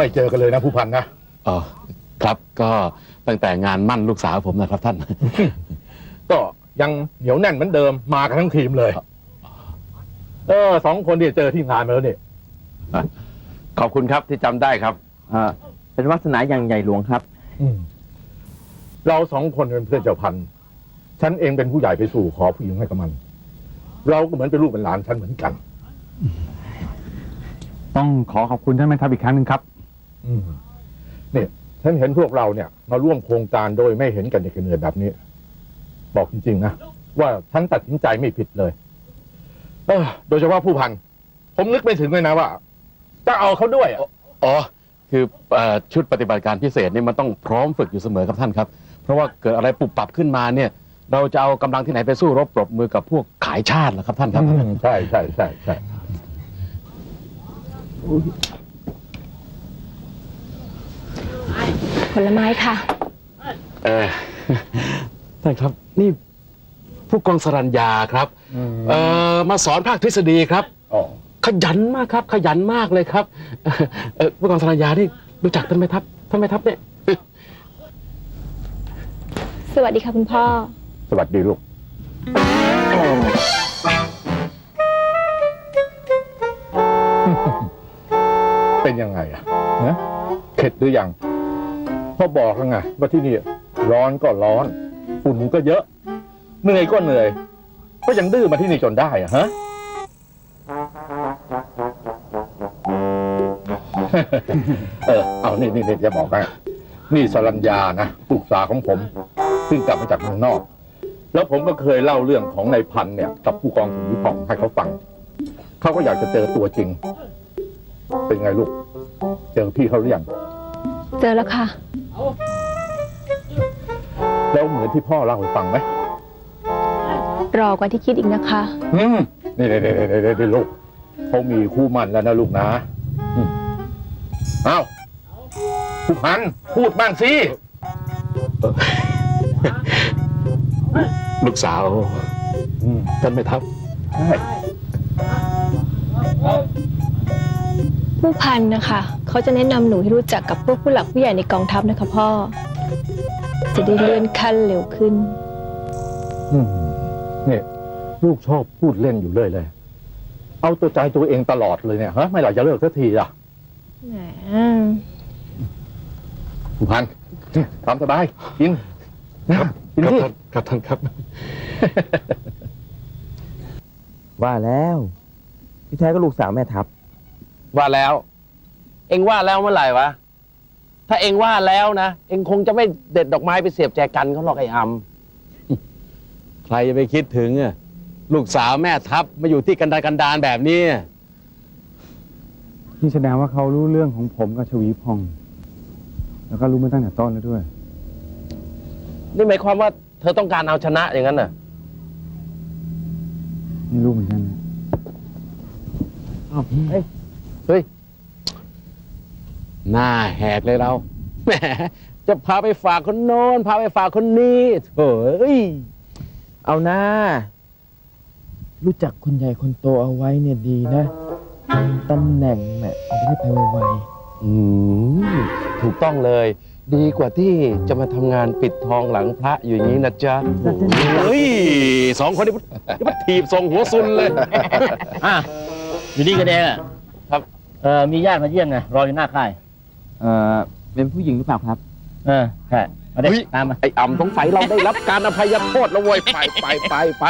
ไม่เจอกันเลยนะผู้พันนะอ๋อครับก็ตั้งแต่งานมั่นลูกสาวผมนะครับท่าน ก็ยังเหนียวแน่นเหมือนเดิมมากันทั้งทีมเลย เออสองคนที่เจอที่งานมาแล้วนี่ขอบคุณครับที่จำได้ครับอ่าเป็นวาสนาอย่างใหญ่หลวงครับอืมเราสองคนเป็นเพื่อนเจ้าพันธุ์ฉันเองเป็นผู้ใหญ่ไปสู่ขอผู้หญิงให้กับมัน เราก็เหมือนเป็นลูกเป็นหลานฉันเหมือนกัน ต้องขอขอบคุณท่านแม่ทัพอีกครั้งหนึ่งครับอืม เนี่ยฉันเห็นพวกเราเนี่ย มาร่วมโครงการโดยไม่เห็นกันเหนื่อยแบบนี้ บอกจริงๆนะว่าฉันตัดสินใจไม่ผิดเลยเออโดยเฉพาะผู้พันผมนึกไม่ถึงเลยนะว่า จะเอาเขาด้วยอะอ๋อ คือเอ่อชุดปฏิบัติการพิเศษนี่มันต้องพร้อมฝึกอยู่เสมอครับท่านครับ เพราะว่าเกิดอะไรปุบปับขึ้นมาเนี่ย เราจะเอากำลังที่ไหนไปสู้รบปรบมือกับพวกขายชาติล่ะครับท่านครับอืมใช่ใช่ใช่ใช่ ผลไม้ค่ะ เออ ท่านครับนี่ผู้กองสรัญญาครับ เอ่อมาสอนภาคทฤษฎีครับ อ๋อ ขยันมากครับ ขยันมากเลยครับเอ่อผู้กองสรัญญานี่รู้จักท่านไหมทัพท่านไหมทัพเนี่ย สวัสดีค่ะคุณพ่อ สวัสดีลูก เป็นยังไงอะนะเข็ดหรือยัง พ่อบอกแล้วไงว่าที่นี่ร้อนก็ร้อนฝุ่นก็เยอะเหนื่อยก็เหนื่อย ก็ยังดื้อมาที่นี่จนได้อะฮะ เออเอานี่นี่นี่จะบอกให้นี่สรัญญานะปรึกษาของผมซึ่งกลับมาจากเมืองนอก แล้วผมก็เคยเล่าเรื่องของนายพันเนี่ย กับผู้กองถึงวิพองให้เขาฟังเขาก็อยากจะเจอตัวจริง เป็นไงลูก เจอพี่เขาหรือยัง เจอแล้วค่ะ แล้วเหมือนที่พ่อเล่าให้ฟังไหมรอกว่าที่คิดอีกนะคะ อืมนี่นี่นี่นี่นี่ลูกเขามีคู่หมันแล้วนะลูกนะอืมเอ้าผู้พันพูดบ้างสิ ลูกสาวอืมท่านไหมทัพ ใช่ ผู้พันนะคะ เขาจะแนะนำหนูให้รู้จักกับพวกผู้หลักผู้ใหญ่ในกองทัพนะคะพ่อ จะได้เลื่อนขั้นเร็วขึ้น อืมนี่ลูกชอบพูดเล่นอยู่เรื่อยเลย เอาตัวใจตัวเองตลอดเลยเนี่ยฮะไม่หลักจะเลิกสักทีอะแหมผู้พันตามสบายกินนะกินครับที่ท่านครับท่านครับ ว่าแล้ว ที่แท้ก็ลูกสาวแม่ทัพ ว่าแล้ว เองว่าแล้วเมื่อไหร่วะ ถ้าเองว่าแล้วนะ เองคงจะไม่เด็ดดอกไม้ไปเสียบแจกันเขาหรอกไอ้อำใครจะไปคิดถึงอะลูกสาวแม่ทัพมาอยู่ที่กันดารกันดารแบบนี้นี่แสดงว่าเขารู้เรื่องของผมกับชวีพองแล้วก็รู้มาตั้งแต่ต้นแล้วด้วย นี่หมายความว่าเธอต้องการเอาชนะอย่างนั้นน่ะ ไม่รู้เหมือนกันนะ เฮ้ย หน้าแหกเลยเราแหมจะพาไปฝากคนโน้น พาไปฝากคนนี้โถ่เอ้ยเอาหน้า รู้จักคนใหญ่คนโตเอาไว้เนี่ยดีนะตำแหน่งแหม่จะได้ไปไวอืมถูกต้องเลย ดีกว่าที่จะมาทำงานปิดทองหลังพระอยู่อย่างนี้นะจ๊ะเฮ้ยสองคนนี้มันนี่มันถีบส่งหัวซุนเลยอะอยู่นี่กันเองอะครับ เออมีญาติมาเยี่ยมไงรออยู่หน้าค่ายๆเอ่อเป็นผู้หญิงหรือเปล่าครับ เออใช่มาเด็เฮ้ย ตามมาไอ้อ่ำสงสัยเราได้รับการอภัยโทษแล้วเว้ยไปไปไปไป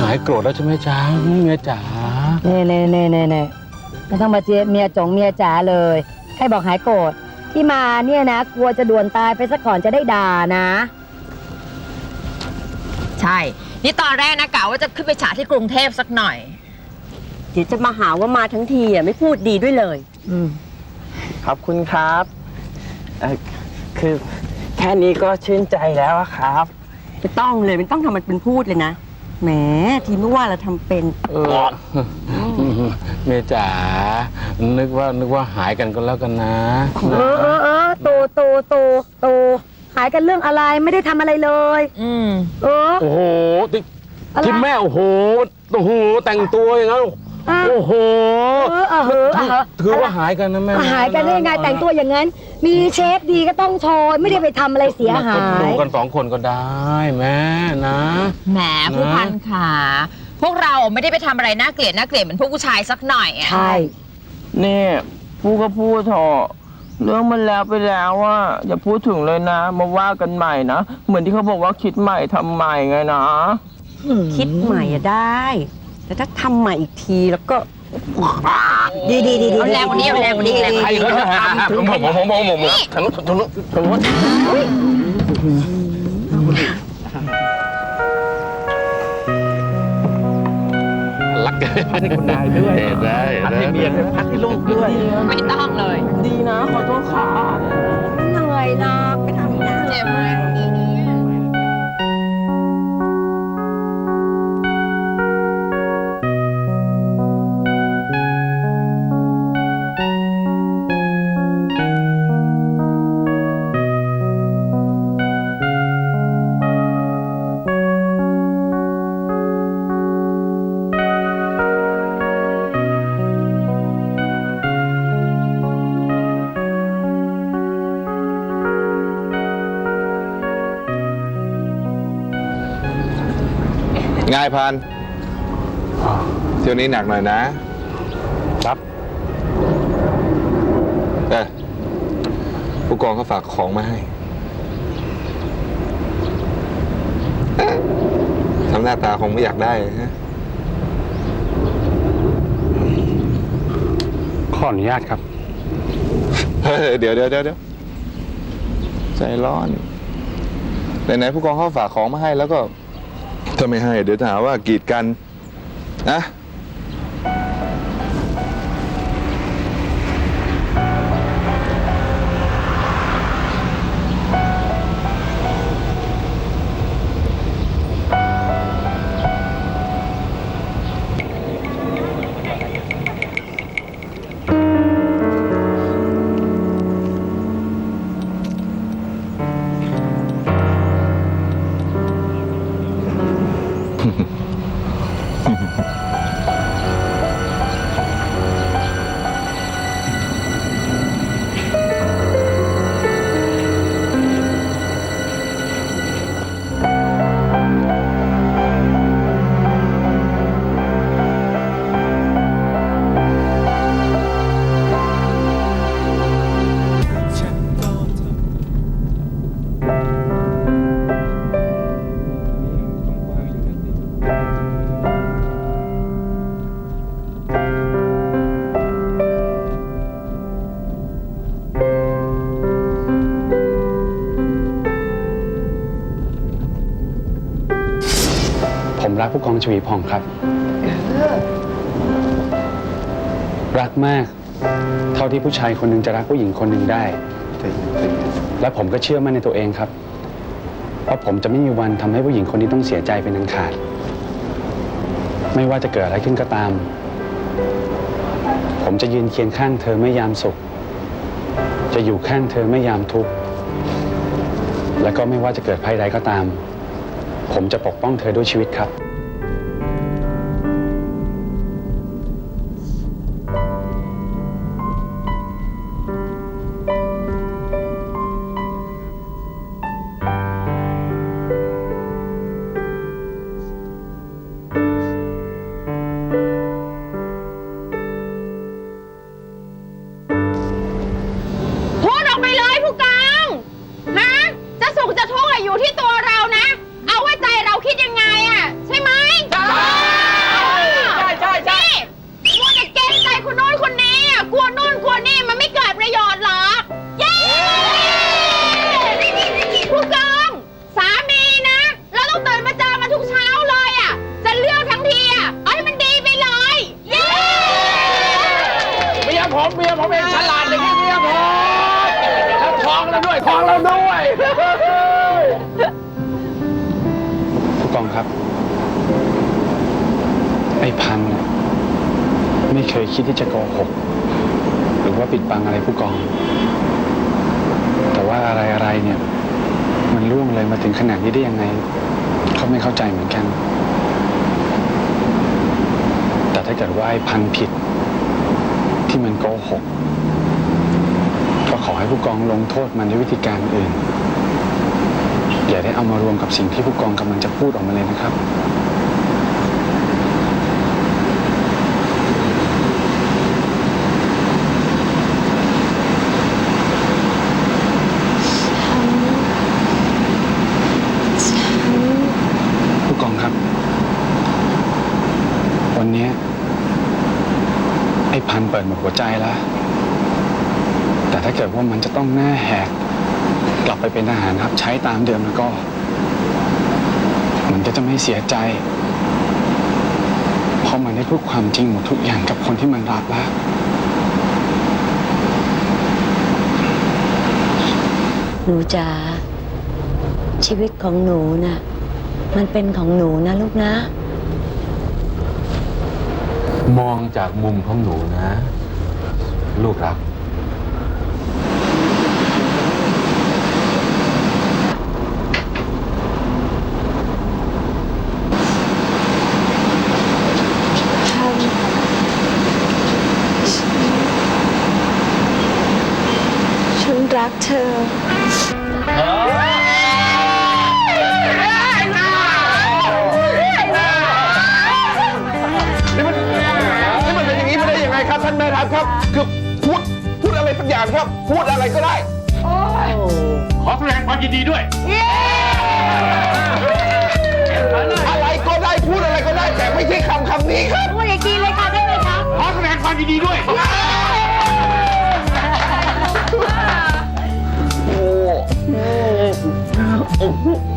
หายโกรธแล้วใช่ไหมจ๊ะเมียจ๋าเน่เน่เน่เน่เน่ไม่ต้องมาเจียเมียจงเมียจ๋าเลยให้บอกหายโกรธที่มาเนี่ยนะ กลัวจะด่วนตายไปซะก่อนจะได้ด่านะ ใช่ นี่ตอนแรกนะกะว่าจะขึ้นไปฉายที่กรุงเทพสักหน่อย เดี๋ยวจะมาหาว่ามาทั้งทีอะไม่พูดดีด้วยเลย อืมขอบคุณครับเอ่อคือแค่นี้ก็ชื่นใจแล้วอะครับ ไม่ต้องเลยไม่ต้องทำมันเป็นพูดเลยนะ แหมทีเมื่อว่าเราทำเป็น เออเมย์จ๋านึกว่านึกว่าหายกันก็แล้วกันนะเออเออเออโตโตโตโตหายกันเรื่องอะไรไม่ได้ทำอะไรเลย อืม เออ โอ้โหที่อะไร ที่แม่โอ้โหโอ้โหแต่งตัวอย่างนั้นอ่ะโอ้โหเออเออเออเออถือว่าหายกันนะแม่หายกันได้ยังไงแต่งตัวอย่างนั้น มีเชฟดีก็ต้องโชว์ไม่ได้ไปทำอะไรเสียหาก็ดูย กันสองคนก็ได้แม่นะ แหมผู้พันขาพวกเราไม่ได้ไปทำอะไรน่าเกลียดน่าเกลียดเหมือนพวกผู้ชายสักหน่อยอะใช่นี่พูดก็พูดเถอะเรื่องมันแล้วไปแล้วอะอย่าพูดถึงเลยนะมาว่ากันใหม่นะเหมือนที่เขาบอกว่าคิดใหม่ทำใหม่ไงนะ คิดใหม่อะได้ แต่ถ้าทำใหม่อีกทีแล้วก็ ดีดีดีดีเอาแรงกว่านี้เอาแรงกว่านี้แรงกว่าใครนี้เขาจะทำผมผมผมผมผมฉันฉันฉันรักกันพัดให้คุณนายด้วยได้พัดให้เมียด้วยพัดให้ลูกด้วย ไม่ต้องเลย ดีนะขอโทษค่ะเหนื่อยนะไปทำอีกนะเจ็บไห ง่ายพันเที่ยวนี้หนักหน่อยนะ ครับเออผู้กองเขาฝากของมาให้เอ๊ะทำหน้าตาคงไม่อยากได้ฮะขออนุญาตครับ เฮ้ยเดี๋ยวเดี๋ยวเดี๋ยวเดี๋ยวใจร้อนไหนๆผู้กองเขาฝากของมาให้แล้วก็ ถ้าไม่ให้เดี๋ยวจะหาว่ากีดกันนะ ผู้กองชวีพองครับ รักมาก เท่าที่ผู้ชายคนหนึ่งจะรักผู้หญิงคนหนึ่งได้ และผมก็เชื่อมั่นในตัวเองครับว่าผมจะไม่มีวันทำให้ผู้หญิงคนนี้ต้องเสียใจเป็นอันขาด ไม่ว่าจะเกิดอะไรขึ้นก็ตาม ผมจะยืนเคียงข้างเธอไม่ยามสุข จะอยู่ข้างเธอไม่ยามทุกข์ และก็ไม่ว่าจะเกิดภัยใดก็ตาม ผมจะปกป้องเธอด้วยชีวิตครับ ผมเองฉลาดอย่างนี้เมียผมแล้วท้องแล้วด้วยท้องแล้วด้วยผู้กองครับ ไอ้พันไม่เคยคิดที่จะโกหก หรือว่าปิดบังอะไรผู้กอง แต่ว่าอะไรอะไรเนี่ย มันล่วงเลยมาถึงขนาดนี้ได้ยังไงเขาไม่เข้าใจเหมือนกัน แต่ถ้าเกิดว่าไอ้พันผิด มันโกหก ก็ขอให้ผู้กองลงโทษมันด้วยวิธีการอื่น อย่าได้เอามารวมกับสิ่งที่ผู้กองกำลังจะพูดออกมาเลยนะครับ ผู้กองครับ วันเนี้ยไอ้พันเปิดหมดหัวใจแล้ว แต่ถ้าเกิดว่ามันจะต้องหน้าแหก กลับไปเป็นทหารรับใช้ตามเดิมแล้วก็ มันก็จะไม่เสียใจ เพราะมันได้พูดความจริงหมดทุกอย่างกับคนที่มันรักแล้วหนูจ๋าชีวิตของหนูน่ะ มันเป็นของหนูนะลูกนะ มองจากมุมของหนูนะ ลูกรัก ครับ คือพูดพูดอะไรสักอย่างครับ พูดอะไรก็ได้ ขอแสดงความยินดีด้วย อะไรก็ได้พูดอะไรก็ได้ แต่ไม่ใช่คำคำนี้ครับ พูดอย่างจีนเลยค่ะได้ไหมครับขอแสดงความยินดีด้วย โอ้